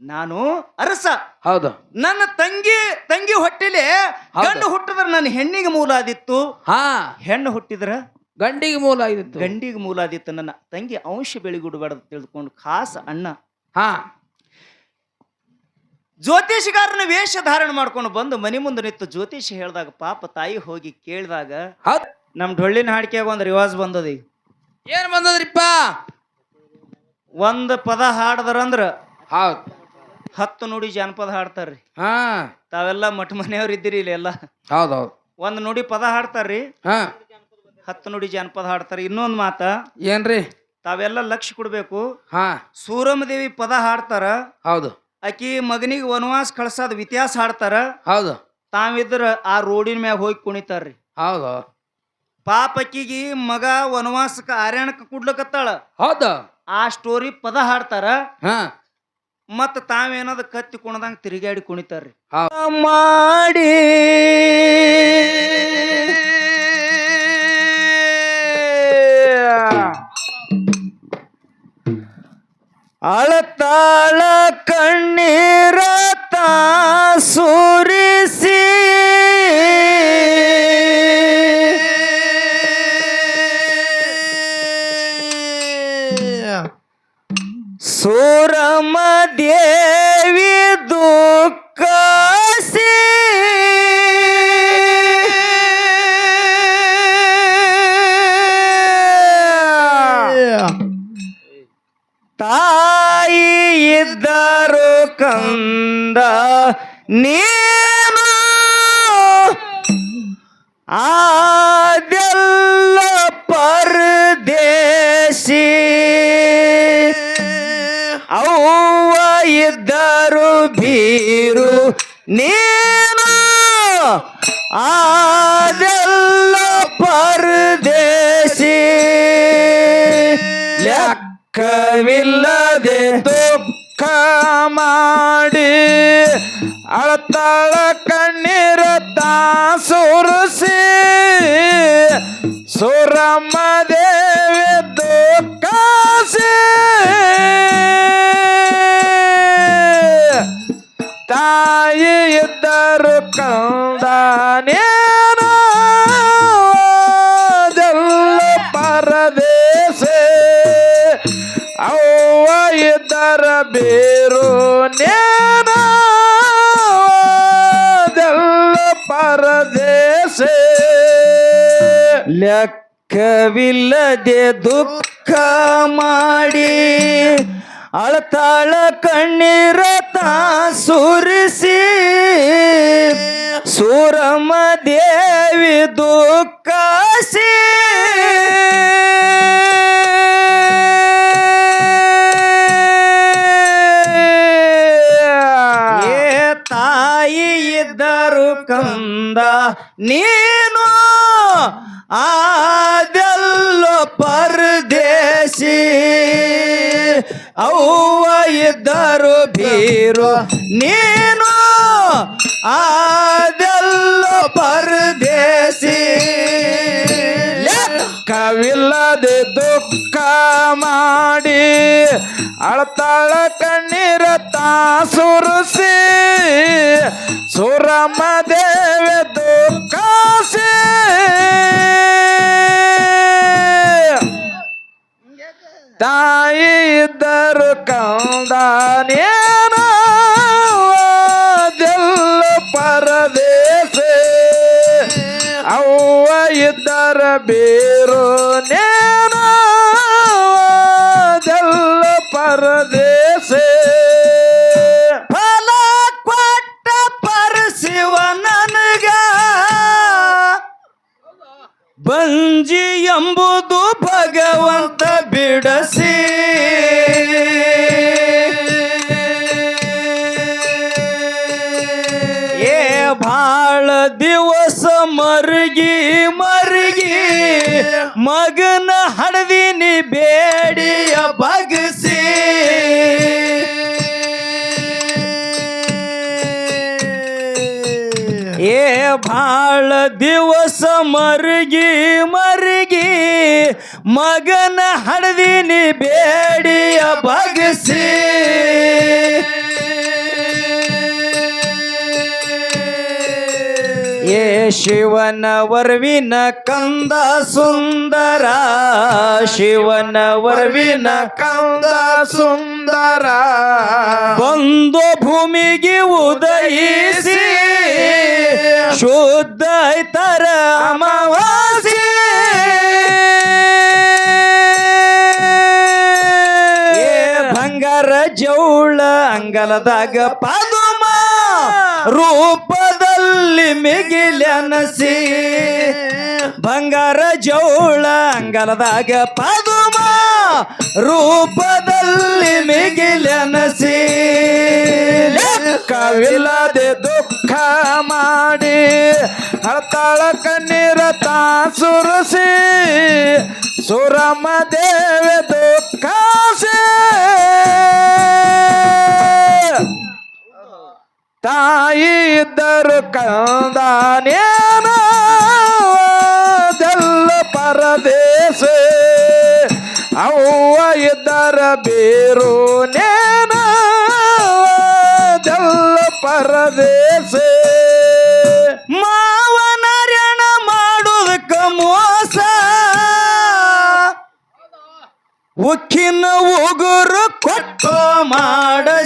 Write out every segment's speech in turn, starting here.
ನಾನು ಅರಸ. ಹೌದು. ನನ್ನ ತಂಗಿ ತಂಗಿ ಹೊಟ್ಟೆಲೆ ಹೌದು. ಗಂಡು ಹುಟ್ಟಿದ್ರೆ ನನ್ನ ಹೆಣ್ಣಿಗೆ ಮೂಲ ಆದಿತ್ತು. ಹಾ. ಹೆಣ್ಣು ಹುಟ್ಟಿದ್ರ? ಗಂಡಿಗೆ ಮೂಲ ಆಗಿತ್ತು ಗಂಡಿಗೆ ಮೂಲ ಆದಿತ್ತು ನನ್ನ ತಂಗಿ ಅಂಶ ಬೆಳಿಗುಡಬಾರ್ದು ತಿಳ್ಕೊಂಡು ಖಾಸ ಅಣ್ಣ. ಹಾ. ಜ್ಯೋತಿಷಿಗಾರನ ವೇಷ ಧಾರಣ ಮಾಡ್ಕೊಂಡು ಬಂದು ಮನೆ ಮುಂದೆ ನಿಂತು ಜ್ಯೋತಿಷಿ ಹೇಳಿದಾಗ ಪಾಪ ತಾಯಿ ಹೋಗಿ ಕೇಳಿದಾಗ ಹೌದ್. ನಮ್ಮ ಡೊಳ್ಳಿನ ಹಾಡಿಕೆಯಾಗ ಒಂದು ರಿವಾಜ್ ಬಂದದ ಈಗ. ಏನ್ ಬಂದದ್ರಿಪ್ಪ? ಒಂದು ಪದ ಹಾಡದ್ರಂದ್ರ ಹೌದ್. ಹತ್ತು ನುಡಿ ಜಾನಪದ ಹಾಡ್ತಾರ್ರಿ. ಹಾ. ತಾವೆಲ್ಲ ಮಠ ಮನೆಯವ್ರು ಇದ್ದೀರಿ ಇಲ್ಲಿ ಎಲ್ಲ. ಹೌದೌದು. ಒಂದ್ ನುಡಿ ಪದ ಹಾಡ್ತಾರ್ರಿ. ಹಾ. ಹತ್ತು ನುಡಿ ಜಾನಪದ ಹಾಡ್ತಾರ. ಇನ್ನೊಂದು ಮಾತ. ಏನ್ರಿ? ತಾವೆಲ್ಲ ಲಕ್ಷ ಕೊಡ್ಬೇಕು. ಹಾ. ಸೂರಮದೇವಿ ಪದ ಹಾಡ್ತಾರ. ಹೌದು. ಆಕಿ ಮಗನಿಗೆ ವನವಾಸ ಕಳ್ಸಾದ ಇತಿಹಾಸ ಹಾಡ್ತಾರ. ಹೌದು. ತಾವಿದ್ರ ಆ ರೋಡಿನ ಮ್ಯಾಗ ಹೋಗಿ ಕುಣಿತಾರ್ರಿ. ಹೌದು. ಪಾಪ ಆಕಿಗೆ ಮಗ ವನವಾಸಕ್ಕೆ ಆರ್ಯಾಣಕ್ಕೆ ಕುಡ್ಲಕತ್ತಾಳ. ಹೌದ. ಆ ಸ್ಟೋರಿ ಪದ ಹಾಡ್ತಾರ. ಹಾ. ಮತ್ತ ತಾವೇನದ ಕತ್ತಿ ಕುಣದಂಗ ತಿರುಗಾಡಿ ಕುಣಿತಾರ್ರಿ. ಮಾಡಿ. ಅಳತಾಳ ಕಣ್ಣೀರ ಸುರಿಸಿ ಸೂರಮ ದೇವಿ ದುಃಖಸಿ ತಾಯಿ ಇದ್ದರು ಕಂದ ನೀನು. ಆದೆಲ್ಲ ಲೆಕ್ಕವಿಲ್ಲದೆ ದುಃಖ ಮಾಡಿ ಅಳತಾಳ ಕಣ್ಣೀರ ಸುರಿಸಿ ಸೂರಮ ದೇವಿ ದುಃಖಸಿ ತಾಯಿ ಇದ್ದರು ಕಂದ ನೀನು ಆದೆಲ್ಲ ಪರದೇಶಿ ಅವ್ವ ಇದ್ದರು ಬೀರು. ನೀನು ಆದೆಲ್ಲೋ ಪರದೇಶಿ. ಕವಿಲ್ಲದೆ ದುಃಖ ಮಾಡಿ ಅಳತಾಳ ಕಣ್ಣೀರ ಸುರಿಸಿ ಸುರಮ ತಾಯಿ ಇದ್ದರು ಕಂದಾನೇನ ಜಲ್ಲ ಪರದೇಶ. ಅವ್ವ ಇದ್ದರ ಬೇರು ಎಂಬುದು ಭಗವಂತ ಬಿಡಸಿ. ಏ ಭಾಳ ದಿವಸ ಮರುಗಿ ಮರುಗಿ ಮಗನ ಹಡದಿನಿ ಬೇಡಿಯ ಬಗಸಿ. ಭಾಳ ದಿವಸ ಮರುಗಿ ಮರುಗಿ ಮಗನ ಹಡದಿನಿ ಬೇಡಿಯ ಬಗಸಿ. ಶಿವನ ವರ್ವಿನ ಕಂದ ಸುಂದರ, ಶಿವನ ವರ್ವಿನ ಕಂದ ಸುಂದರ. ಬಂದು ಭೂಮಿಗೆ ಉದಯಿಸಿ, ಶುದ್ಧ ಇತರ ಅಮಾವಾಸಿ ಏ ಬಂಗಾರ ಜೌಳ ಅಂಗಲದಾಗ ಪದುಮ ರೂಪದಲ್ಲಿ ಮಿಗಿಲನಸಿ ಬಂಗಾರ ಜೌಳ ಅಂಗಲದಾಗ ಪದುಮ ರೂಪದಲ್ಲಿ ಮಿಗಿಲನಸಿ ಕವಿಲ್ಲದೆ ದುಃಖ ಮಾಡಿ ಹಳತಾಳ ಕಣ್ಣೀರ ಸುರಸಿ ಸುರಮ ದೇವ ದುಃಖಾಸೆ. ತಾಯಿ ಇದ್ದರು ಕಂದಾನೇನ ದೆಲ್ಲ ಪರದೇಶ. ಅವ್ವ ಇದ್ದರ ಬೇರು ನೇನ ಜಲ್ಲ ಪರದೇಶ. ಮಾವನರ್ಯಣ ಮಾಡುವುದಕ್ಕ ಮೋಸ. ಉಕ್ಕಿನ ಉಗುರು ಕೊಟ್ಟು ಮಾಡಸಿ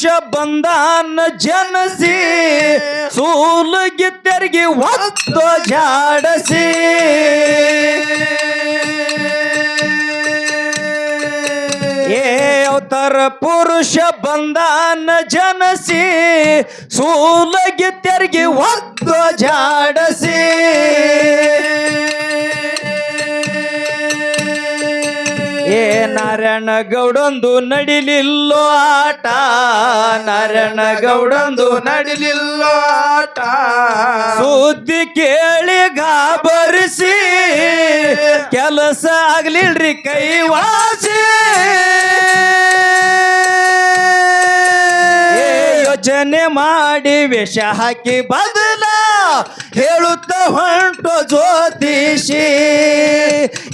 ಪುರುಷ ಬಂದಾನ ಜನಸಿ ಸೂಲಗಿದ್ದರಿಗೆ ಒತ್ತು ಜಾಡಸಿ. ಏ ಅವತಾರ ಪುರುಷ ಬಂದಾನ ಜನಸಿ ಸೂಲಗಿದ್ದರಿಗೆ ಒತ್ತು ಜಾಡಸಿ. ಏ ನಾರಾಯಣ ಗೌಡಂದು ನಡಿಲಿಲ್ಲೋ ಆಟ. ನಾರಾಯಣ ಗೌಡಂದು ನಡಿಲಿಲ್ಲೋ ಆಟ. ಸುದ್ದಿ ಕೇಳಿ ಗಾಬರಿಸಿ. ಕೆಲಸ ಆಗ್ಲಿಲ್ರಿ ಕೈ ವಾಸಿ. ಯೋಚನೆ ಮಾಡಿ ವೇಷ ಹಾಕಿ ಬದಲ ಹೇಳುತ್ತ ಹೊಂಟು ಜ್ಯೋತಿಷಿ.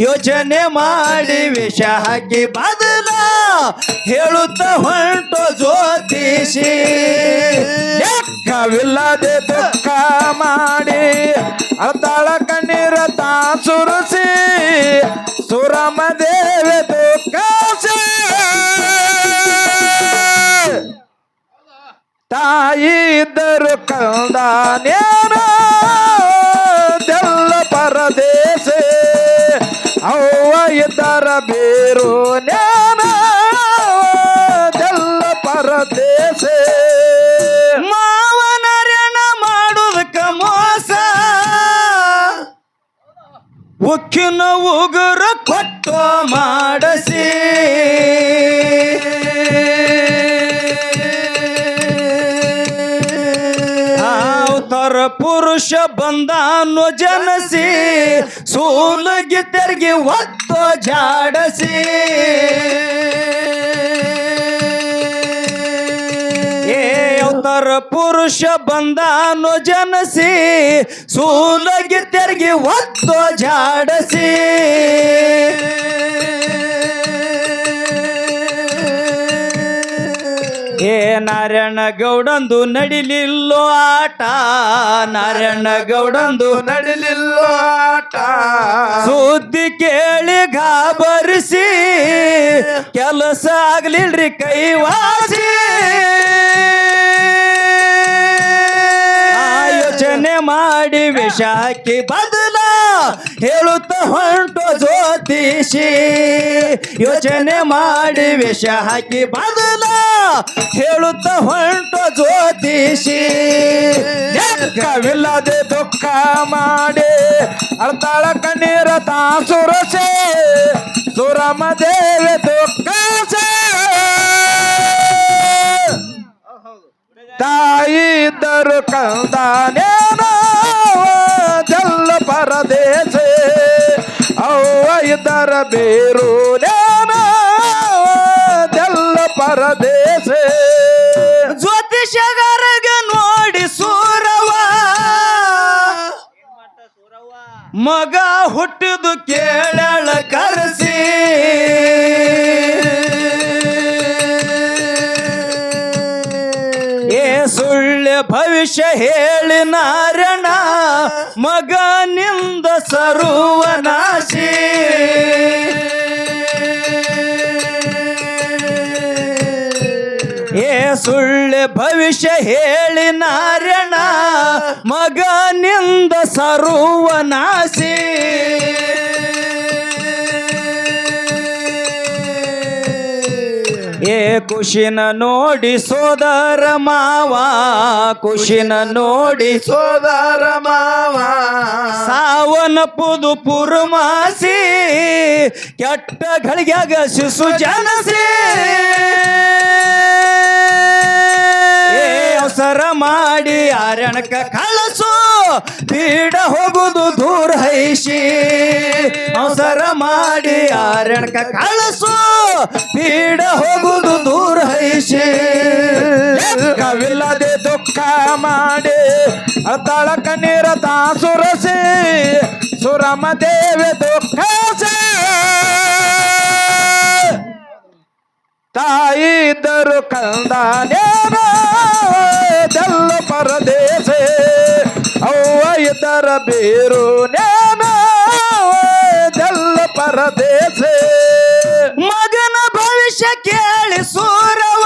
ಯೋಚನೆ ಮಾಡಿ ವಿಷ ಹಾಕಿ ಬದಲ ಹೇಳುತ್ತ ಹೊಂಟು ಜ್ಯೋತಿಷಿ. ಲೆಕ್ಕವಿಲ್ಲದೆ ದುಃಖ ಮಾಡಿ ಅತಾಳ ಕಣ್ಣೀರ ತಾ ಸುರಸಿ ಸುರಮ ದೇವ ದುಃಖ ತಾಯಿ ಇದ್ದರು ಕಂದಾನೇನ ಅವ್ವ ಇದ್ದಾರ ಬೇರು ನೇನ ಜಲ್ಲ ಪರದೇಶ ಮಾವನರಣ ಮಾಡುವುದಕ್ಕ ಮೋಸ. ಉಕ್ಕಿನ ಉಗುರ ಕೊಟ್ಟು ಮಾಡಸಿ. ಪುರುಷ ಬಂದಾನು ಜನಸಿ ಸೂಲಗಿದ್ದರಿಗೆ ಒತ್ತು ಜಾಡಸಿ. ಪುರುಷ ಬಂದಾನು ಜನಸಿ ಸೂಲಗಿದ್ದರಿಗೆ ಒತ್ತು ಜಾಡಸಿ. ನಾರಾಯಣ ಗೌಡಂದು ನಡಿಲಿಲ್ಲೋ ಆಟ. ನಾರಾಯಣ ಗೌಡಂದು ನಡಿಲಿಲ್ಲೋ ಆಟ. ಸುದ್ದಿ ಕೇಳಿ ಗಾಬರಿಸಿ, ಕೆಲಸ ಆಗ್ಲಿಲ್ರಿ ಕೈವಾಸಿ. ಯೋಚನೆ ಮಾಡಿ ವಿಷ ಹಾಕಿ ಬದಲ ಹೇಳುತ್ತ ಹೊಂಟು ಜ್ಯೋತಿಷಿ. ಯೋಚನೆ ಮಾಡಿ ವಿಷ ಹಾಕಿ ಬದಲ ಹೇಳುತ್ತ ಹೊಂಟ ಜ್ಯೋತಿಷಿ. ಲೆಕ್ಕವಿಲ್ಲದೆ ದುಃಖ ಮಾಡಿ ಅಳ್ತಾಳ ಕಣ್ಣೀರ ತಾ ಸುರಸೆ ಸುರಮ ದೇವಿ ದುಃಖ ತಾಯಿ ಇದ್ದರು ಕಂದಾನೇನೋ, ಜಲ್ಲ ಪರದೇಶ. ಅವ್ವ ಇದ್ದರ ಬೇರೂನೇ. ಪರದೇಶ ಜ್ಯೋತಿಷಗಾರಗ ನೋಡಿ ಸೂರವ ಮಗ ಹುಟ್ಟಿದು ಕೇಳಳ ಕರೆಸಿ. ಏ ಸುಳ್ಳೆ ಭವಿಷ್ಯ ಹೇಳಿ ಮಗ ಮಗನಿಂದ ಸರ್ವನಾಶಿ ಸುಳ್ಳೆ ಭವಿಷ್ಯ ಹೇಳಿ ಮಗ ಮಗನಿಂದ ನಾಸಿ. ಏ ಖುಷಿನ ನೋಡಿ ಸೋದರ ಮಾವ ಖುಷಿನ ನೋಡಿ ಸೋದರ ಮಾವ. ಸಾವನ ಪುದು ಪುರುಮಾಸಿ, ಕೆಟ್ಟ ಗಳಿಗ್ಯಾಗ ಶಿಶು ಜನಸಿ. ಅವಸರ ಮಾಡಿ ಆರಣಕ ಕಳಸು, ಬೀಡ ಹೋಗುದು ದೂರ ಹೈಸಿ ಅವಸರ ಮಾಡಿ ಆರಣಕ ಕಳಸು, ಬೀಡ ಹೋಗುದು ದೂರ ಹೈಸಿ ಕವಿಲ್ಲದೆ ದುಃಖ ಮಾಡಿ ಅತಳಕ ನೀರ ತಾಸುರಸಿ ಸುರಮ ದೇವಿ ದುಃಖ ತಾಯಿ ಇದ್ದರು ಕಂದಾನೇನ. ಜಲ್ಲ ಪರದೇಶೆ, ಅವ್ವ ಇದರ ಬೇರು ನೇನ ಜಲ್ಲ ಪರದೇಶೆ. ಮಗನ ಭವಿಷ್ಯ ಕೇಳಿ ಸೂರವ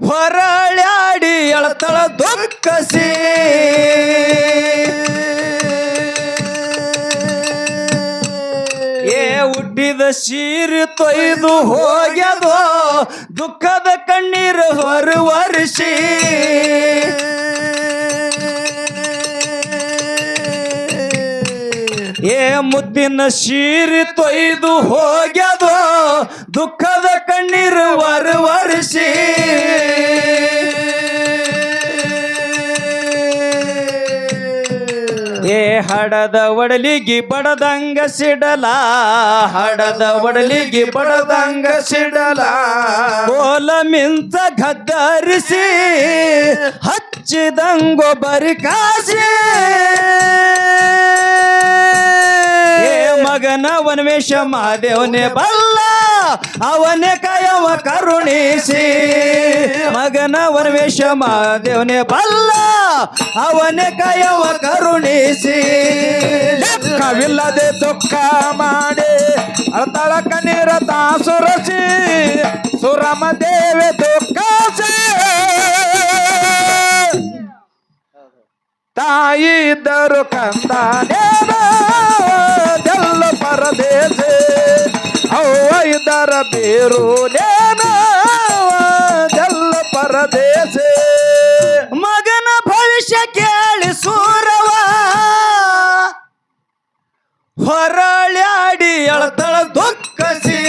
ಹೊರಳ್ಯಾಡಿ ಎಳತಳ ದುಃಖಸಿ ಸೀರೆ ತೊಯ್ದು ಹೋಗ್ಯದೋ ದುಃಖದ ಕಣ್ಣೀರು ಹೊರವರಿಸಿ. ಏ ಮುದ್ದಿನ ಸೀರೆ ತೊಯ್ದು ಹೋಗ್ಯದೋ ದುಃಖದ ಕಣ್ಣೀರು ಏ ಹಡದ ಒಡಲಿಗಿ ಬಡದಂಗ ಸಿಡಲ, ಹಡದ ಒಡಲಿಗಿ ಬಡದಂಗ ಸಿಡಲ. ಕೋಲ ಮಿಂತ ಗದ್ದರಿಸಿ, ಹಚ್ಚಿದಂಗೊ ಬರಿ ಕಾಸಿ. ಮಗನ ವನ್ವೇಷ ಮಾದೇವನೇ ಬಲ್ಲ. ಅವನೇ ಕಾಯವ ಕರುಣಿಸಿ. ಮಗನ ವನವೇಶ ಮಾದೇವನೇ ಬಲ್ಲ, ಅವನೇ ಕಾಯವ ಕರುಣಿಸಿ. ಲೆಕ್ಕವಿಲ್ಲದೆ ದುಃಖ ಮಾಡಿ ಅಳತಳ ಕಣ್ಣೀರ ತಾಸುರಸಿ, ಸುರಮ ದೇವೆ ದುಃಖ ತಾಯಿ ಇದ್ದರು ಕಂದಾನೇನ ಇದ್ದರ ಬೇರು ಜಲ್ಲ ಪರದೇಶ. ಮಗನ ಭವಿಷ್ಯ ಕೇಳಿ ಸೂರವ ಹೊರಳ್ಯಾಡಿ ಅಳತಳ ದುಃಖಸಿ.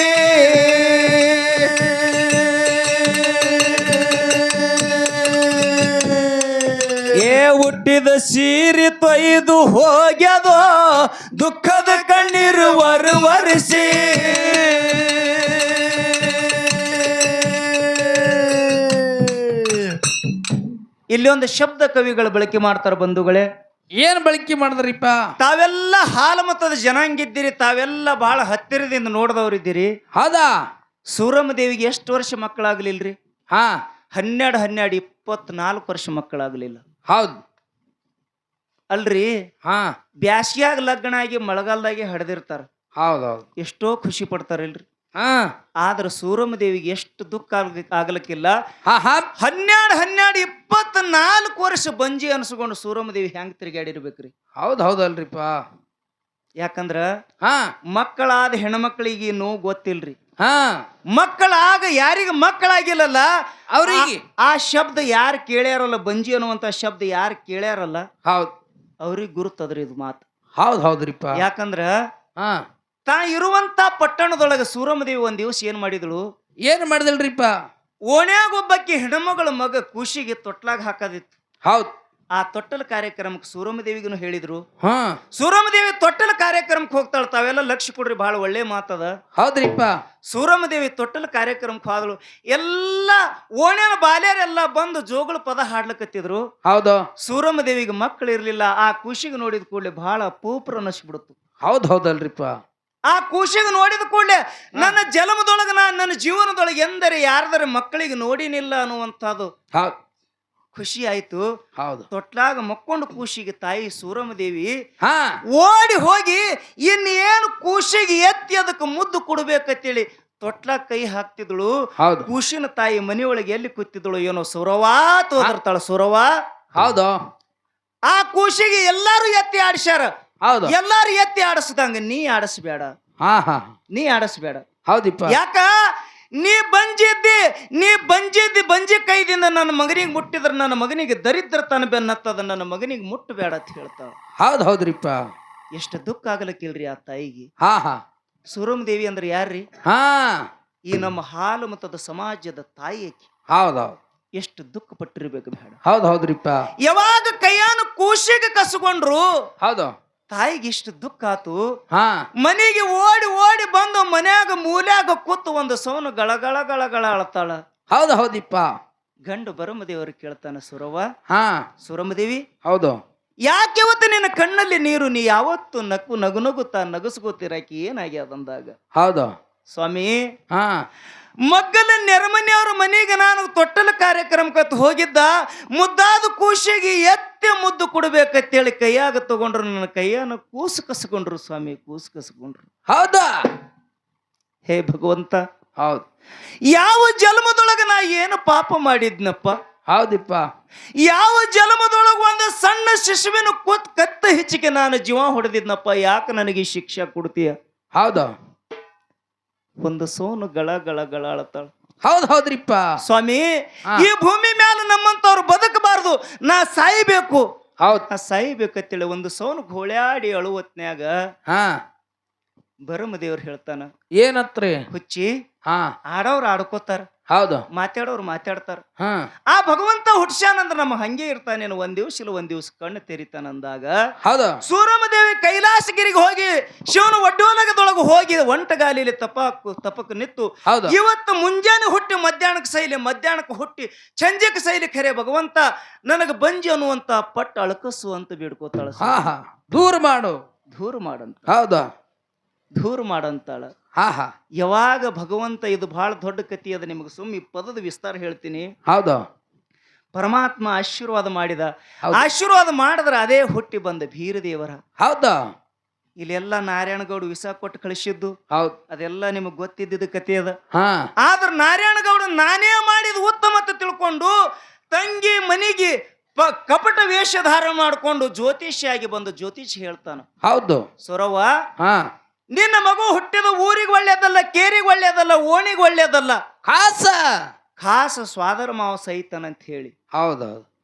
ಏ ಹುಟ್ಟಿದ ಸೀರೆ ತೊಯ್ದು ಹೋಗ್ಯದೋ, ದುಃಖದ ಕಣ್ಣೀರು ವರವರಿಸಿ ಇಲ್ಲಿ ಒಂದು ಶಬ್ದ ಕವಿಗಳು ಬಳಕೆ ಮಾಡ್ತಾರ ಬಂಧುಗಳೇ. ಏನ್ ಬಳಕೆ ಮಾಡಿದ್ರಿಪ್ಪ? ತಾವೆಲ್ಲ ಹಾಲಮತದ ಜನಾಂಗಿದ್ದೀರಿ ತಾವೆಲ್ಲ ಬಹಳ ಹತ್ತಿರದಿಂದ ನೋಡಿದವರಿದ್ದೀರಿ ಹೌದಾ? ಸೂರಮ್ಮ ದೇವಿಗೆ ಎಷ್ಟು ವರ್ಷ ಮಕ್ಕಳಾಗ್ಲಿಲ್ರಿ? ಹಾ. ಹನ್ನೆರಡು ಹನ್ನೆರಡು ಇಪ್ಪತ್ನಾಲ್ಕು ವರ್ಷ ಮಕ್ಕಳಾಗ್ಲಿಲ್ಲ. ಹೌದು. ಅಲ್ರಿ? ಹಾ. ಬ್ಯಾಸ್ಗ್ಯಾಗ ಲಗ್ನ ಆಗಿ ಮಳೆಗಾಲದಾಗೆ ಹಡ್ದಿರ್ತಾರ. ಹೌದೌದು. ಹೌದ್ ಎಷ್ಟೋ ಖುಷಿ ಪಡ್ತಾರಿಲ್ರಿ. ಹಾ. ಆದ್ರೆ ಸೂರಮ್ಮ ದೇವಿಗೆ ಎಷ್ಟು ದುಃಖ ಆಗ್ ಆಗ್ಲಿಕ್ಕಿಲ್ಲ. ಹಾ ಹಾ. ಹನ್ನೆರಡು ಹನ್ನೆರಡು ಇಪ್ಪತ್ನಾಲ್ಕು ವರ್ಷ ಬಂಜಿ ಅನ್ಸ್ಕೊಂಡು ಸೂರಮ್ಮ ದೇವಿ ಹೆಂಗ್ ತಿರುಗಾಡಿರ್ಬೇಕ್ರಿ ಹೌದ್ ಹೌದಲ್ರಿಪ್ಪ ಯಾಕಂದ್ರ ಹಾ. ಮಕ್ಕಳಾದ ಹೆಣ್ಮಕ್ಳಿಗೆ ನೋವು ಗೊತ್ತಿಲ್ರಿ. ಹಾ. ಮಕ್ಕಳಾಗ ಯಾರಿಗೆ ಮಕ್ಕಳಾಗಿಲ್ಲಲ್ಲ ಅವ್ರಿಗೆ. ಆ ಶಬ್ದ ಯಾರು ಕೇಳ್ಯಾರಲ್ಲ ಬಂಜಿ ಅನ್ನುವಂತ ಶಬ್ದ ಯಾರು ಕೇಳ್ಯಾರಲ್ಲ ಹೌದ್. ಅವ್ರಿಗೆ ಗುರುತದ್ರಿ ಇದು ಮಾತು. ಹೌದ್ ಹೌದ್ರಿಪ್ಪ. ಯಾಕಂದ್ರ ಹಾ. ತಾ ಇರುವಂತ ಪಟ್ಟಣದೊಳಗ ಸೂರಮ್ಮದೇವಿ ಒಂದ್ ದಿವಸ ಏನ್ ಮಾಡಿದಳು? ಏನ್ ಮಾಡಿದಳ್ರಿಪ್ಪ ಓಣ್ಯಾಗ ಒಬ್ಬಾಕಿ ಹೆಣ್ಮಗಳ ಮಗ ಖುಷಿಗೆ ತೊಟ್ಲಾಗ ಹಾಕದಿತ್ತು. ಹೌದ್. ಆ ತೊಟ್ಟಲ ಕಾರ್ಯಕ್ರಮಕ್ಕೆ ಸೂರಮದೇವಿಗೂ ಹೇಳಿದ್ರು. ಹಾ. ಸೂರಮದೇವಿ ತೊಟ್ಟಲ ಕಾರ್ಯಕ್ರಮಕ್ಕೆ ಹೋಗ್ತಾಳ ತಾವೆಲ್ಲ ಲಕ್ಷ ಕೊಡ್ರಿ ಬಹಳ ಒಳ್ಳೆ ಮಾತದ. ಹೌದ್ರಿಪ್ಪ. ಸೂರಮದೇವಿ ತೊಟ್ಟಲ ಕಾರ್ಯಕ್ರಮಕ್ಕೆ ಹೋದಳು. ಎಲ್ಲ ಓಣ್ಯಾನ ಬಾಲ್ಯರೆಲ್ಲ ಬಂದು ಜೋಗಳ ಪದ ಹಾಡ್ಲಕತ್ತಿದ್ರು. ಹೌದು. ಸೂರಮ್ಮದೇವಿಗೆ ಮಕ್ಕಳು ಇರ್ಲಿಲ್ಲ ಆ ಖುಷಿಗೆ ನೋಡಿದ ಕೂಡಲೇ ಬಹಳ ಪೂಪ್ರ ಅನ್ನಿಸ್ಬಿಡ್ತು. ಹೌದ್ ಹೌದಲ್ರಿಪ್ಪ. ಆ ಕೂಸಿಗೆ ನೋಡಿದ ಕೂಡಲೇ ನನ್ನ ಜನ್ಮದೊಳಗೆ ನಾನು ನನ್ನ ಜೀವನದೊಳಗೆ ಎಂದರೆ ಯಾರದರ ಮಕ್ಕಳಿಗೆ ನೋಡಿನಿಲ್ಲ ಅನ್ನುವಂಥದ್ದು. ಖುಷಿ ಆಯ್ತು. ಹೌದು. ತೊಟ್ಲಾಗ ಮಕ್ಕೊಂಡು ಕೂಸಿಗೆ ತಾಯಿ ಸೂರಮದೇವಿ ಹಾ. ಓಡಿ ಹೋಗಿ ಇನ್ನೇನು ಕೂಸಿಗೆ ಎತ್ತಿ ಅದಕ್ಕೆ ಮುದ್ದು ಕೊಡ್ಬೇಕಂತೇಳಿ ತೊಟ್ಲಾಗ ಕೈ ಹಾಕ್ತಿದಳು ಹೌದು. ಕೂಸಿನ ತಾಯಿ ಮನೆಯೊಳಗೆ ಎಲ್ಲಿ ಕೂತಿದ್ದಳು ಏನೋ ಸುರವಾ ತೋದರ್ತಾಳ ಸುರವಾ. ಹೌದು. ಆ ಕೂಸಿಗೆ ಎಲ್ಲಾರು ಎತ್ತಿ ಆಡಿಸ್ಯಾರ. ಹೌದು. ಎಲ್ಲಾರು ಎತ್ತಿ ಆಡಿಸ್ದಂಗ ನೀ ಆಡಿಸ್ಬೇಡ. ಹಾ ಹಾ. ನೀ ಆಡಿಸ್ಬೇಡ. ಹೌದಿಪ್ಪ. ಯಾಕ? ನೀ ಬಂಜಿದ್ದಿ ನೀ ಬಂಜಿದ್ದಿ ಬಂಜಿ ಕೈದಿಂದ ನನ್ನ ಮಗನಿಗೆ ಮುಟ್ಟಿದ್ರ ನನ್ನ ಮಗನಿಗೆ ದರಿದ್ರ ತನ ಬೆನ್ನತ್ತದ ನನ್ನ ಮಗನಿಗೆ ಮುಟ್ಟಬೇಡ ಅಂತ ಹೇಳ್ತಾವ ಹೌದು ಹೌದ್ರಿಪ್ಪ. ಎಷ್ಟು ದುಃಖ ಆಗ್ಲಕ್ಕಿಲ್ರಿ ಆ ತಾಯಿಗೆ. ಹಾ ಹಾ. ಸುರಮ್ ದೇವಿ ಅಂದ್ರೆ ಯಾರ್ರಿ? ಹಾ. ಈ ನಮ್ಮ ಹಾಲು ಮತದ ಸಮಾಜದ ತಾಯಿ ಹೌದೌದು ಹೌದು ಹೌದು. ಎಷ್ಟು ದುಃಖ ಪಟ್ಟಿರ್ಬೇಕು ಬೇಡ. ಹೌದು ಹೌದ್ರಿಪ್ಪ. ಯಾವಾಗ ಕೈಯಾನು ಕೂಸಿಗೆ ಕಸ್ಕೊಂಡ್ರು ಹೌದು. ತಾಯಿಗೆ ಇಷ್ಟು ದುಃಖ ಆತು ಹಾ. ಮನೆಗೆ ಓಡಿ ಓಡಿ ಬಂದು ಮನ್ಯಾಗ ಮೂಲ್ಯಾಗ ಕೂತು ಒಂದು ಸೌನು ಗಳಗಳ ಗಳಗಳ ಅಳತಾಳ ಹೌದು ಹೌದಿಪ್ಪ. ಗಂಡು ಬರಮದೇವರು ಕೇಳ್ತಾನೆ ಸುರವ ಹಾ. ಸುರಮದೇವಿ ಹೌದು. ಯಾಕೆ ಇವತ್ತು ನಿನ್ನ ಕಣ್ಣಲ್ಲಿ ನೀರು ನೀ ಯಾವತ್ತು ನಕ್ಕು ನಗು ನಗುತ್ತಾ ನಗಸ್ಕೋತಿರಾಕಿ ಏನಾಗ್ಯಾದಂದಾಗ? ಹೌದು. ಸ್ವಾಮಿ. ಹಾ. ಮಗ್ಗಲ ನೆರಮನೆಯವ್ರ ಮನೆಗೆ ನಾನು ತೊಟ್ಟಲ ಕಾರ್ಯಕ್ರಮಕ್ಕೆ ಹೋಗಿದ್ದ ಮುದ್ದಾದ ಕೂಸಿಗೆ ಎತ್ತೆ ಮುದ್ದು ಕೊಡ್ಬೇಕಂತೇಳಿ ಕೈಯಾಗ ತಗೊಂಡ್ರು ನನ್ನ ಕೈಯನ್ನು ಕೂಸು ಕಸ್ಕೊಂಡ್ರು ಸ್ವಾಮಿ ಕೂಸು ಕಸ್ಕೊಂಡ್ರು. ಹೌದಾ? ಹೇ ಭಗವಂತ. ಹೌದು. ಯಾವ ಜನ್ಮದೊಳಗೆ ನಾ ಏನು ಪಾಪ ಮಾಡಿದ್ನಪ್ಪ? ಹೌದಿಪ್ಪ. ಯಾವ ಜನ್ಮದೊಳಗ ಒಂದು ಸಣ್ಣ ಶಿಶುವಿನ ಕೂತ್ ಕತ್ತ ಹೆಚ್ಚಿಗೆ ನಾನು ಜೀವ ಹೊಡೆದಿದ್ನಪ್ಪ? ಯಾಕೆ ನನಗೆ ಶಿಕ್ಷೆ ಕೊಡ್ತೀಯ? ಹೌದು. ಒಂದು ಸೋನು ಗಳ ಗಳ ಗಳ ಅಳತಾಳ ಹೌದು ಹೌದ್ರಿಪ್ಪ. ಸ್ವಾಮಿ ಈ ಭೂಮಿ ಮ್ಯಾಲ ನಮ್ಮಂತವ್ರು ಬದುಕಬಾರದು. ನಾ ಸಾಯ್ಬೇಕು. ಹೌದು. ನಾ ಸಾಯ್ಬೇಕಂತೇಳಿ ಒಂದು ಸೋನು ಗೋಳ್ಯಾಡಿ ಅಳುವತ್ನ್ಯಾಗ ಹಾ. ಬರಮದೇವ್ರು ಹೇಳ್ತಾನ ಏನತ್ರಿ? ಹುಚ್ಚಿ ಹಾ. ಆಡೋರು ಆಡ್ಕೋತಾರ. ಹೌದು. ಮಾತಾಡೋರು ಮಾತಾಡ್ತಾರ. ಹಾ. ಆ ಭಗವಂತ ಹುಟ್ಸ್ಯಾನಂದ್ರ ನಮ್ಮ ಹಂಗೆ ಇರ್ತಾನೆ ಒಂದ್ ದಿವ್ಸ ಇಲ್ಲ ಒಂದ್ ದಿವ್ಸ ಕಣ್ಣು ತೆರಿತಾನಂದಾಗ ಹೌದು. ಸೂರಮದೇವಿ ಕೈಲಾಸಗಿರಿಗೆ ಹೋಗಿ ಶಿವನ ಒಡ್ಡೋಲಗದೊಳಗೆ ಹೋಗಿ ಒಂಟಗಾಲಿಲಿ ತಪಕ್ ತಪಕ್ ನಿತ್ತು ಹೌದು. ಇವತ್ತು ಮುಂಜಾನೆ ಹುಟ್ಟಿ ಮಧ್ಯಾಹ್ನಕ್ಕೆ ಸೈಲಿ ಮಧ್ಯಾಹ್ನಕ್ಕೆ ಹುಟ್ಟಿ ಚಂಜಕ್ಕೆ ಸೈಲಿ ಖರೆ ಭಗವಂತ ನನಗೆ ಬಂಜಿ ಅನ್ನುವಂತ ಪಟ್ಟ ಅಳಕಸು ಅಂತ ಬೇಡ್ಕೋತಾಳ ಹಾ ಹಾ ದೂರ ಮಾಡು. ದೂರ ಮಾಡಂತ ಹೌದು. ದೂರ ಮಾಡಂತಾಳ ಹಾ ಹಾ ಯಾವಾಗ ಭಗವಂತ ಇದು ಬಹಳ ದೊಡ್ಡ ಕತಿ ಅದ ನಿಮಗೆ ಸುಮ್ಮ ಈ ಪದದ ವಿಸ್ತಾರ ಹೇಳ್ತೀನಿ. ಹೌದು. ಪರಮಾತ್ಮ ಆಶೀರ್ವಾದ ಮಾಡಿದ. ಆಶೀರ್ವಾದ ಮಾಡಿದ್ರೆ ಅದೇ ಹುಟ್ಟಿ ಬಂದ ಭೀರದೇವರ. ಹೌದು. ಇಲ್ಲೆಲ್ಲ ನಾರಾಯಣಗೌಡ ವಿಸ ಕೊಟ್ಟು ಕಳಿಸಿದ್ದು. ಹೌದು. ಅದೆಲ್ಲ ನಿಮಗೆ ಗೊತ್ತಿದ್ದ ಕತೆ ಅದ. ಹಾ. ಆದ್ರ ನಾರಾಯಣಗೌಡ ನಾನೇ ಮಾಡಿದ ಉತ್ತಮ ತಿಳ್ಕೊಂಡು ತಂಗಿ ಮನಿಗೆ ಕಪಟ ವೇಷಧಾರ ಮಾಡಿಕೊಂಡು ಜ್ಯೋತಿಷಿಯಾಗಿ ಬಂದು ಜ್ಯೋತಿಷಿ ಹೇಳ್ತಾನ. ಹೌದು. ಸೊರವ ಹಾ. ನಿನ್ನ ಮಗು ಹುಟ್ಟಿದ ಊರಿಗೆ ಒಳ್ಳೇದಲ್ಲ ಕೇರಿಗೆ ಒಳ್ಳೇದಲ್ಲ ಓಣಿಗೆ ಒಳ್ಳೇದಲ್ಲ. ಖಾಸ. ಖಾಸ ಸ್ವಾದರ ಮಾವ ಸಹಿತನಂತ ಹೇಳಿ. ಹೌದೌದು.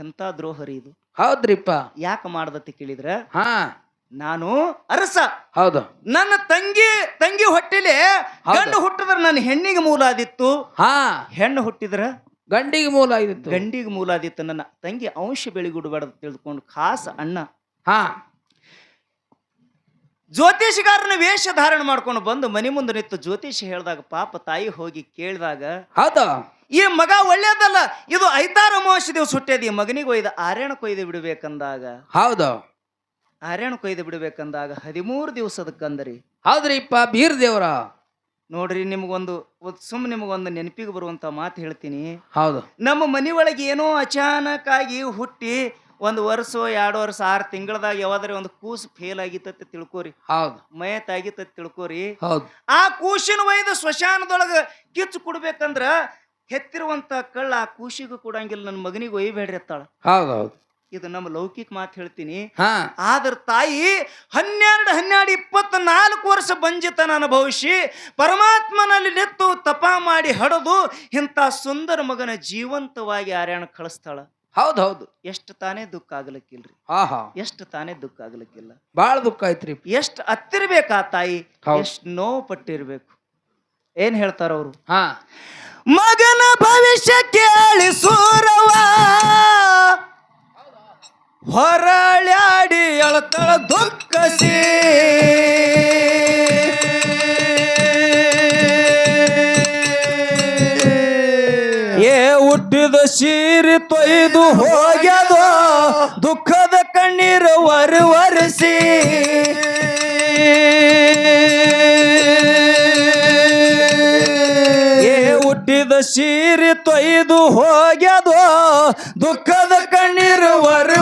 ಎಂಥ ದ್ರೋಹರಿ ಇದು. ಹೌದ್ರಿಪ್ಪ. ಯಾಕೆ ಮಾಡ್ದತಿ ಕೇಳಿದ್ರ? ಹಾ. ನಾನು ಅರಸ. ಹೌದು. ನನ್ನ ತಂಗಿ ತಂಗಿ ಹೊಟ್ಟಿಲೆ ಹೌದು. ಗಂಡು ಹುಟ್ಟಿದ್ರ ನನ್ನ ಹೆಣ್ಣಿಗೆ ಮೂಲ ಆದಿತ್ತು. ಹಾ. ಹೆಣ್ಣು ಹುಟ್ಟಿದ್ರ? ಗಂಡಿಗೆ ಮೂಲ ಆಗಿತ್ತು ಗಂಡಿಗೆ ಮೂಲ ಆದಿತ್ತು ನನ್ನ ತಂಗಿ ಅಂಶ ಬೆಳಿಗುಡಬೇಡ ತಿಳ್ಕೊಂಡು ಖಾಸ ಅಣ್ಣ. ಹಾ. ಜ್ಯೋತಿಷಿಗಾರನ ವೇಷ ಧಾರಣ ಮಾಡ್ಕೊಂಡು ಬಂದು ಮನೆ ಮುಂದೆ ನಿಂತು ಜ್ಯೋತಿಷಿ ಹೇಳಿದಾಗ ಪಾಪ ತಾಯಿ ಹೋಗಿ ಕೇಳಿದಾಗ ಹೌದ? ಈ ಮಗ ಒಳ್ಳೇದಲ್ಲ ಇದು ಐತಾರ ಅಮಾವಾಸ್ಯ ದಿವಸ ಹುಟ್ಟ್ಯದ ಈ ಮಗನಿಗೆ ಒಯ್ದು ಆರ್ಯಣ ಕೊಯ್ದು ಬಿಡ್ಬೇಕಂದಾಗ ಹೌದ. ಆರ್ಯಣ ಕೊಯ್ದು ಬಿಡ್ಬೇಕಂದಾಗ ಹದಿಮೂರು ದಿವಸದ ಕಂದರಿ. ಹೌದ್ರಿಪ್ಪ ಬೀರ್ ದೇವ್ರ. ನೋಡ್ರಿ ನಿಮಗೊಂದು ಸುಮ್ ನಿಮಗೊಂದು ನೆನಪಿಗೆ ಬರುವಂತ ಮಾತು ಹೇಳ್ತೀನಿ. ಹೌದು. ನಮ್ಮ ಮನೆಯೊಳಗೆ ಏನೋ ಅಚಾನಕ್ ಆಗಿ ಹುಟ್ಟಿ ಒಂದು ವರ್ಷ ಎರಡು ವರ್ಷ ಆರು ತಿಂಗಳದಾಗ ಯಾವಾದ್ರೆ ಒಂದು ಕೂಸು ಫೇಲ್ ಆಗಿತ್ತ ತಿಳ್ಕೊರಿ. ಹೌದು. ಮಯತ್ ಆಗಿತ್ತ ತಿಳ್ಕೊರಿ. ಹೌದು. ಆ ಕೂಸಿನ ವೈದ ಸ್ಮಶಾನದೊಳಗ ಕಿಚ್ಚು ಕೊಡ್ಬೇಕಂದ್ರ ಹೆತ್ತಿರುವಂತ ಕಳ್ಳ ಆ ಕೂಸಿಗೂ ಕೊಡಂಗಿಲ್ಲ ನನ್ನ ಮಗನಿಗೆ ಒಯ್ಬೇಡ್ರಿ ಅತ್ತಾಳ. ಹೌದು ಹೌದು ಇದು ನಮ್ಮ ಲೌಕಿಕ ಮಾತು ಹೇಳ್ತೀನಿ. ಆದ್ರ ತಾಯಿ ಹನ್ನೆರಡು ಹನ್ನೆರಡು ಇಪ್ಪತ್ನಾಲ್ಕು ವರ್ಷ ಬಂಜಿತನ ಅನುಭವಿಸಿ ಪರಮಾತ್ಮನಲ್ಲಿ ನಿತ್ತು ತಪಾ ಮಾಡಿ ಹಡದು ಇಂಥ ಸುಂದರ ಮಗನ ಜೀವಂತವಾಗಿ ಆರ್ಯಾಣ ಕಳಿಸ್ತಾಳ. ಹೌದು ಹೌದು. ಎಷ್ಟು ತಾನೇ ದುಃಖ ಆಗ್ಲಿಕ್ಕಿಲ್ರಿ? ಹಾ ಹಾ. ಎಷ್ಟು ತಾನೇ ದುಃಖ ಆಗ್ಲಿಕ್ಕಿಲ್ಲ? ಬಾಳ ದುಃಖ ಐತ್ರಿ. ಎಷ್ಟು ಆ ತಾಯಿ ಹೌದು. ಎಷ್ಟು ನೋವು ಪಟ್ಟಿರ್ಬೇಕು. ಏನ್ ಹೇಳ್ತಾರ ಅವರು? ಹಾ. ಮಗನ ಭವಿಷ್ಯ ಕೇಳಿ ಸೂರವ ಹೊರಳ್ಯಾಡಿ ಅಳತಳ ದುಃಖಸಿ ಹುಟ್ಟಿದ ಸೀರೆ ತೊಯ್ದು ಹೋಗ್ಯದೋ, ದುಃಖದ ಕಣ್ಣೀರು ವರ್ ವರಿಸಿ ಏ, ಹುಟ್ಟಿದ ಸೀರೆ ತೊಯ್ದು ಹೋಗ್ಯದೋ, ದುಃಖದ ಕಣ್ಣೀರು ವರ್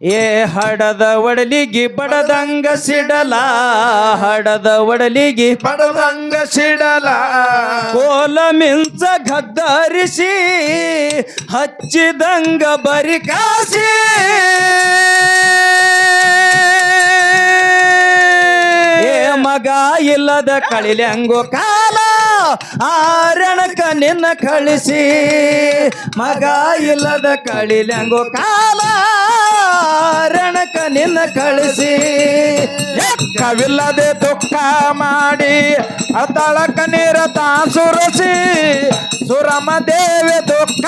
ಏ ಹಡದ ಒಡಲಿಗಿ ಬಡದಂಗ ಸಿಡಲ ಹಡದ ಒಡಲಿಗಿ ಬಡದಂಗ ಸಿಡಲ. ಕೋಲ ಮಿಂಚ ಗದ್ದರಿಸಿ ಹಚ್ಚಿದಂಗ ಬರಿ ಕಾಸಿ. ಏ ಮಗ ಇಲ್ಲದ ಕಳಿಲೆಂಗೋ ಕಾಲ ಆರಣಕ ನಿನ್ನ ಕಳಿಸಿ. ಮಗ ಇಲ್ಲದ ಕಳಿಲ್ಯಂಗೋ ಕಾಲ ಆರಣಕ ನಿನ್ನ ಕಳಿಸಿ. ಲೆಕ್ಕವಿಲ್ಲದೆ ದುಃಖ ಮಾಡಿ ಅತಳಕ ನೀರ ತಾ ಸುರಸಿ ಸುರಮ ದೇವಿ ದುಃಖ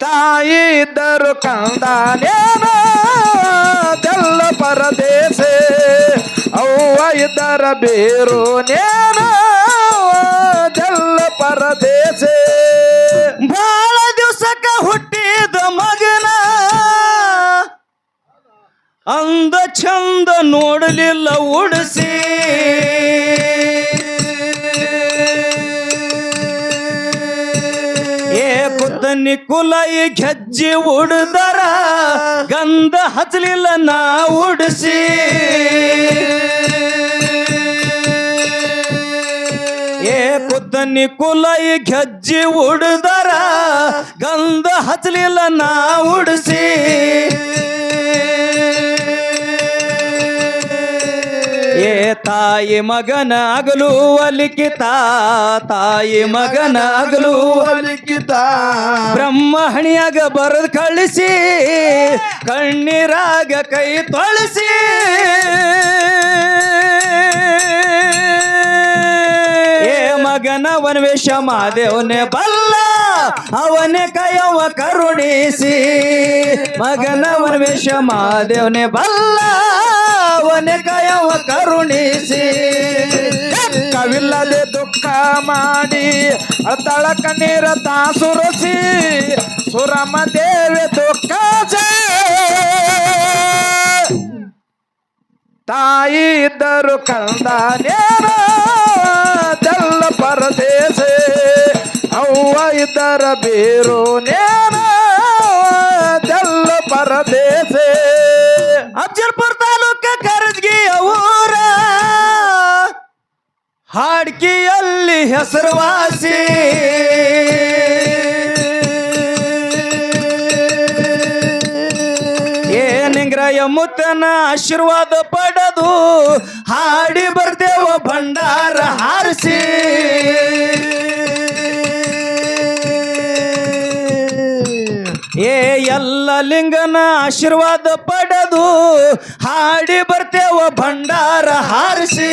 ತಾಯಿ ಇದ್ದರು ಕಂದಾನೇನ ತೆಲ್ಲ ಪರದೇಶೆ ಅವ್ವ ಇದ್ದರ ಬೇರು ನೇನ ತೆಲ್ಲ ಪರದೇಶ ಬಾಳ ದಿವಸಕ್ಕ ಹುಟ್ಟಿದ ಮಗನ. ಅಂದ ಚಂದ ನೋಡಲಿಲ್ಲ ಉಡಿಸಿ. ಏ ಈ ಗೆಜ್ಜಿ ಉಡ್ದರ, ಗಂಧ ಹಚ್ಚಲಿಲ್ಲ ನಾ ಉಡಿಸಿ. ಕುದ್ದನಿ ಕುಲ ಈ ಗೆಜ್ಜಿ ಉಡ್ದರ, ಗಂಧ ಹಚ್ಚಲಿಲ್ಲ ನಾ ಉಡಿಸಿ. ಏ ತಾಯಿ ಮಗನ ಅಗಲು ಅಲಿಕಿತ, ತಾಯಿ ಮಗನ ಅಗಲು ಅಲಿಕಿತ. ಬ್ರಹ್ಮಹಣಿಯಾಗ ಬರದ್ ಕಳಿಸಿ, ಕಣ್ಣೀರಾಗ ಕೈ ತೊಳಸಿ. ವೇಷ ಮಾದೇವನೇ ಬಲ್ಲ, ಅವನೇ ಕೈಯವ ಕರುಣಿಸಿ. ಮಗನ ವೇಷ ಮಾದೇವನೇ ಬಲ್ಲ, ಅವನೇ ಕೈಯವ ಕರುಣಿಸಿ. ಕವಿಲ್ಲದೆ ದುಃಖ ಮಾಡಿ, ಅತಳ ಕಣ್ಣೀರ ತಾ ಸುರಸಿ ಸುರಮ ದೇವಿ ದುಃಖ ತಾಯಿ ಇದ್ದರು ಕಂದಾನೇನ ತೆಲ್ಲ ಪರದೇಶ ಅವ್ವ ಇದ್ದರ ಬೇರು ನೇನ ಜಲ್ಲ ಪರದೇಶ. ಅಜ್ಜರ್ಪುರ ತಾಲೂಕ ಕರಜ್ಗಿ ಊರ. ಹಾಡ್ಕಿಯಲ್ಲಿ ಹೆಸರುವಾಸಿ. ನಿಂಗ್ರಯ ಮುತ್ತನ ಆಶೀರ್ವಾದ ಪಡೆದು ಹಾಡಿ ಬರ್ತೇವ ಭಂಡಾರ ಹಾರಿಸಿ. ಏ, ಎಲ್ಲ ಲಿಂಗನ ಆಶೀರ್ವಾದ ಪಡೆದು ಹಾಡಿ ಬರ್ತೇವ ಭಂಡಾರ ಹಾರಿಸಿ.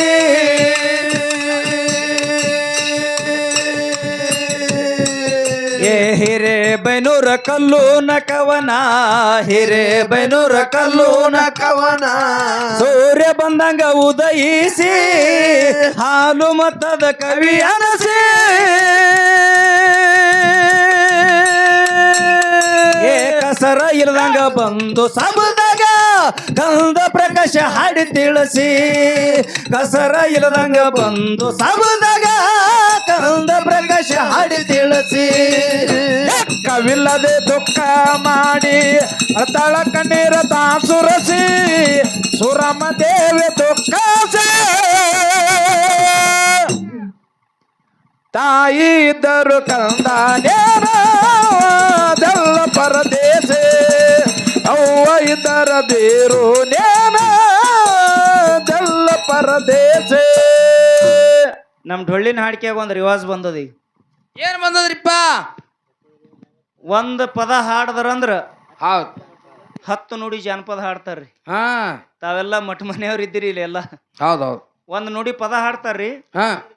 ಏ, ಹಿರೇ ಬೈನೂರ ಕಲ್ಲು ನಕವನ ಹಿರೇ ಬೈನೂರ ಕಲ್ಲು ಕವನ ಸೂರ್ಯ ಬಂದಂಗ ಉದಯಿಸಿ, ಹಾಲು ಮತ್ತದ ಕವಿ ಅನಸಿ. ಕಸರ ಇಲ್ದಂಗ ಬಂದು ಸಬದಾಗ ಗಂಧ ಪ್ರಕಾಶ ಹಾಡಿ ತಿಳಿಸಿ. ಕಸರ ಇಲ್ದಂಗ ಬಂದು ಸಬದಾಗ ಕವಿಲ್ಲದೆ ದುಃಖ ಮಾಡಿ ಅತಳ ಕಣ್ಣೀರ ತಾಸುರಸಿ ಸುರಮ ದೇವಿ ದುಃಖ ತಾಯಿ ಇದ್ದರು ಕಂದ ದೆಲ್ಲ ಪರದೇಶ. ಅವ್ವ ಇದ್ದರ ದೇರು ನೇನ ದೆಲ್ಲ ಪರದೇಶ. ನಮ್ ಡೊಳ್ಳಿನ ಹಾಡಿಕೆಯಾಗ ಒಂದು ರಿವಾಜ್ ಬಂದದಿ ಏನ್ ಬಂದದ್ರಿಪ್ಪ? ಒಂದ್ ಪದ ಹಾಡದ್ರಂದ್ರ ಹೌದು. ಹತ್ತು ನುಡಿ ಜಾನಪದ ಹಾಡ್ತಾರ್ರಿ. ಹಾ. ತಾವೆಲ್ಲ ಮಠ ಮನೆಯವ್ರು ಇದ್ದೀರಿ ಇಲ್ಲಿ ಎಲ್ಲ. ಹೌದ್ ಹೌದು. ಒಂದು ನುಡಿ ಪದ ಹಾಡ್ತಾರ್ರಿ. ಹಾ.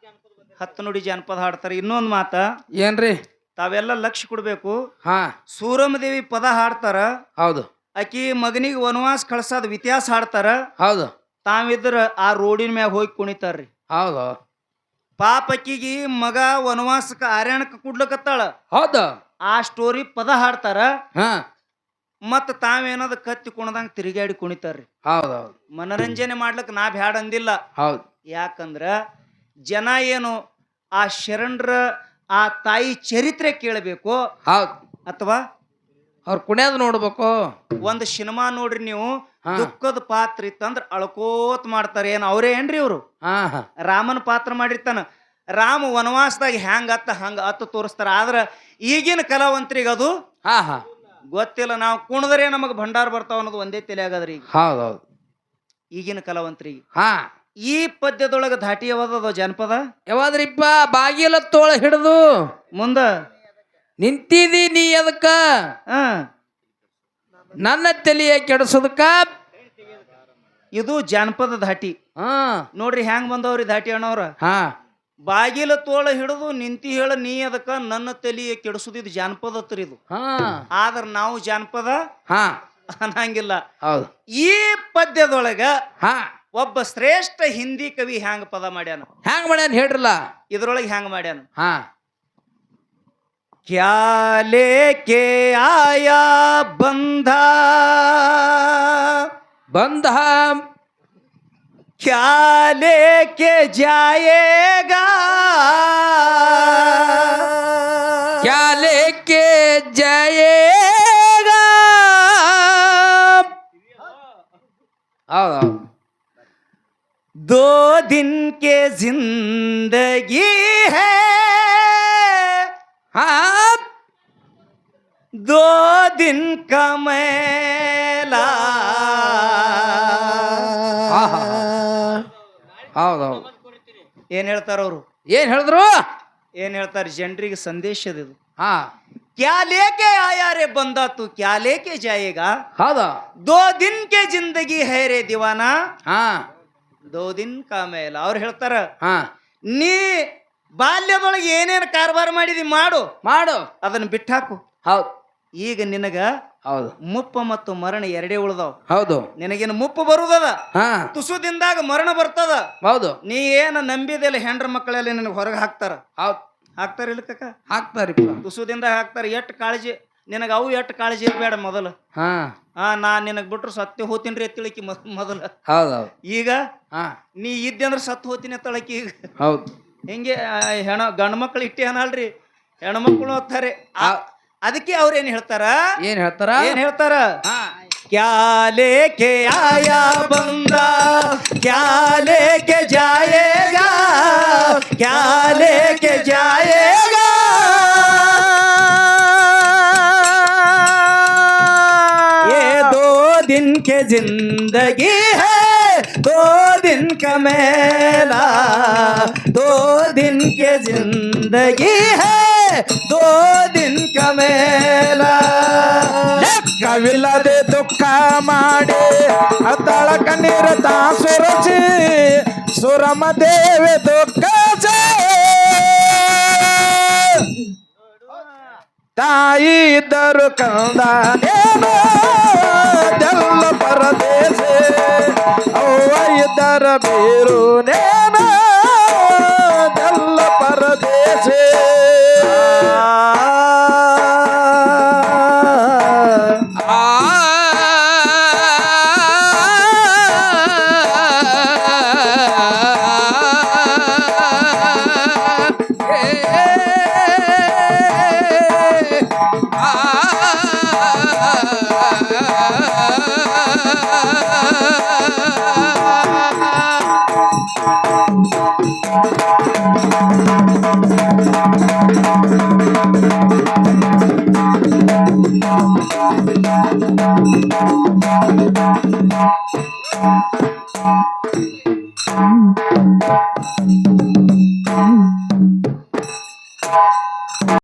ಹತ್ತು ನುಡಿ ಜಾನಪದ ಹಾಡ್ತಾರೆ. ಇನ್ನೊಂದು ಮಾತ. ಏನ್ರಿ? ತಾವೆಲ್ಲ ಲಕ್ಷ ಕೊಡ್ಬೇಕು. ಹಾ. ಸೂರಮದೇವಿ ಪದ ಹಾಡ್ತಾರ. ಹೌದು. ಆಕಿ ಮಗನಿಗೆ ವನವಾಸ ಕಳ್ಸಾದ ಇತಿಹಾಸ ಹಾಡ್ತಾರ. ಹೌದು. ತಾವಿದ್ರ ಆ ರೋಡಿನ ಮ್ಯಾಗ ಹೋಗಿ ಕುಣಿತಾರ್ರಿ. ಹೌದು. ಪಾಪ ಆಕಿಗೆ ಮಗ ವನವಾಸಕ್ಕ ಆರ್ಯಾಣಕ್ಕೆ ಕುಡ್ಲಕತ್ತಾಳ. ಹೌದು. ಆ ಸ್ಟೋರಿ ಪದ ಹಾಡ್ತಾರ. ಹಾ. ಮತ್ತ ತಾವೇನದ ಕತ್ತಿ ಕುಣದಂಗ ತಿರುಗಾಡಿ ಕುಣಿತಾರ್ರಿ. ಹೌದೌದು. ಮನರಂಜನೆ ಮಾಡ್ಲಿಕ್ಕೆ ನಾ ಬ್ಯಾಡ ಅಂದಿಲ್ಲ. ಹೌದು. ಯಾಕಂದ್ರ ಜನ ಏನು ಆ ಶರಣರ ಆ ತಾಯಿ ಚರಿತ್ರೆ ಕೇಳಬೇಕು ಹೌದು. ಅಥವಾ ಅವ್ರ ಕುಣಿಯೋದು ನೋಡ್ಬೇಕು. ಒಂದು ಸಿನಿಮಾ ನೋಡ್ರಿ ನೀವು ಹಾ. ದುಃಖದ ಪಾತ್ರ ಇತ್ತಂದ್ರ ಅಳ್ಕೋತ್ ಮಾಡ್ತಾರೆ. ಏನ್ ಅವರೇ ಏನ್ರಿ ಇವ್ರು? ಹಾ ಹಾ. ರಾಮನ ಪಾತ್ರ ಮಾಡಿರ್ತಾನ. ರಾಮ ವನವಾಸದಾಗ ಹ್ಯಾಂಗ ಅತ್ತ ಹಂಗ ಅತ್ತ ತೋರಿಸ್ತಾರ. ಆದ್ರ ಈಗಿನ ಕಲಾವಂತರಿಗೆ ಅದು ಹಾ ಹಾ. ಗೊತ್ತಿಲ್ಲ. ನಾವು ಕುಣದ್ರೆ ನಮಗೆ ಭಂಡಾರ ಬರ್ತಾವ ಅನ್ನೋದು ಒಂದೇ ತಲೆ ಆಗದ್ರಿ ಈಗ. ಹೌದೌದು. ಈಗಿನ ಕಲಾವಂತರಿಗೆ. ಹಾ. ಈ ಪದ್ಯದೊಳಗ ಧಾಟಿ ಯಾವ್ದದ ಜನಪದ? ಯಾವಾದ್ರಿಪ್ಪ? ಬಾಗಿಲ ತೋಳ ಹಿಡಿದು. ಮುಂದ? ನಿಂತಿದಿ ನೀ ಅದಕ್ಕ ಆ ನನ್ನ ತಲೆಯ ಕೆಡಿಸೋದಕ್ಕ? ಇದು ಜಾನಪದ ಧಾಟಿ. ಹಾ. ನೋಡ್ರಿ ಹ್ಯಾಂಗ್ ಬಂದವ್ರಿ ಧಾಟಿ ಅಣ್ಣವ್ರ. ಹಾ. ಬಾಗಿಲ ತೋಳ ಹಿಡಿದು ನಿಂತಿ ಹೇಳ ನೀ ಅದಕ್ಕ ನನ್ನ ತಲಿಯ ಕೆಡಿಸುದು ಇದು ಜಾನಪದ ಹತ್ರ ಇದು ಹಾ ಆದ್ರ ನಾವು ಜಾನಪದ ಹಾ ಅನ್ನಂಗಿಲ್ಲ ಹೌದು ಈ ಪದ್ಯದೊಳಗ ಹಾ ಒಬ್ಬ ಶ್ರೇಷ್ಠ ಹಿಂದಿ ಕವಿ ಹ್ಯಾಂಗ ಪದ ಮಾಡ್ಯಾನ ಹ್ಯಾಂಗ ಮಾಡ್ಯಾನ ಹೇಳ್ರಲ್ಲ ಇದ್ರೊಳಗೆ ಹ್ಯಾಂಗ ಮಾಡ್ಯಾನ ಹಾ क्या लेके आया बंधा ಬಂದ क्या लेके जाएगा। क्या लेके जाएगा? दो दिन के ज़िंदगी है। हाँ। दो दिन का मेला। ಹೌದೌದು. ಏನ್ ಹೇಳ್ತಾರ ಅವರು? ಏನ್ ಹೇಳಿದ್ರು? ಏನ್ ಹೇಳ್ತಾರೆ? ಜನರಿಗೆ ಸಂದೇಶದ ಇದು. ಹಾ. ಕ್ಯಾ ಆಯಾರೆ ಬಂದಾತು ಕ್ಯಾಲೇಕೆ ಕ್ಯಾ ಲೇಕೆ ಹೌದಾ. ದೋ ದಿನ್ ಕೆ ಜಿಂದಗಿ ಹೈರೆ ರೇ ದಿವಾನ? ಹಾ. ದೋ ದಿನ್ ಕಾಮೇಲ ಅವ್ರು ಹೇಳ್ತಾರ ಹಾ. ನೀ ಬಾಲ್ಯದೊಳಗೆ ಏನೇನು ಕಾರ್ಬಾರ್ ಮಾಡಿದಿ ಮಾಡು. ಮಾಡು. ಅದನ್ನ ಬಿಟ್ಟಾಕು. ಹೌದು. ಈಗ ನಿನಗ ಹೌದು. ಮುಪ್ಪ ಮತ್ತು ಮರಣ ಎರಡೇ ಉಳ್ದಾವ್. ಹೌದು. ನಿನಗೇನು ಮುಪ್ಪು ಬರುದದ? ಹಾ. ತುಸುದಿಂದಾಗ ಮರಣ ಬರ್ತದ? ಹೌದು. ನೀ ಏನ ನಂಬಿದೆಲ್ಲ ಹೆಂಡ್ರ ಮಕ್ಕಳೆಲ್ಲ ನಿನಗೆ ಹೊರಗೆ ಹಾಕ್ತಾರ? ಹೌದು. ಹಾಕ್ತಾರ ಇಲ್ಲ ಕಕ್ಕ ಹಾಕ್ತಾರಿ ತುಸುದಿಂದ ಹಾಕ್ತಾರ. ಎಷ್ಟು ಕಾಳಜಿ? ನಿನಗ ಅವು ಎಷ್ಟ್ ಕಾಳಜಿ ಇರಬೇಡ ಮೊದಲು. ಹಾ. ಹಾ ನಾ ನಿನಗ್ ಬಿಟ್ರು ಸತ್ಯ ಹೋತೀನಿ ರೀ ಎತ್ತಳಿಕಿ ಮೊದಲು. ಹೌದೌದು ಈಗ ಹಾ. ನೀ ಇದ್ದೆ ಅಂದ್ರೆ ಸತ್ತು ಹೋತೀನಿ ಎತ್ತಳಕಿ ಈಗ. ಹೌದು. ಹಿಂಗೆ ಹೆಣ ಗಂಡ್ ಮಕ್ಳು ಇಟ್ಟಿ ಏನಲ್ರಿ ಹೆಣ್ಮಕ್ಳು ಓದ್ತಾರೆ ಆ- ಅದಕ್ಕೆ ಅವ್ರು ಏನ್ ಹೇಳ್ತಾರ ಏನ್ ಹೇಳ್ತಾರ ಏನ್ ಹೇಳ್ತಾರ ಹಾ क्या लेके आया बंदा क्या लेके जाएगा क्या लेके जाएगा ये दो दिन के जिंदगी है दो दिन का मेला दो दिन के जिंदगी है दो दिन का मेला ಲೆಕ್ಕವಿಲ್ಲದೆ ದುಃಖ ಮಾಡಿ ಅತ್ತಳ ಕಣ್ಣೀರ ತಾ ಸುರಚಿ ಸುರಮ ದೇವಿ ದುಃಖ ತಾಯಿ ಇದ್ದರು ಕಂದನೇನು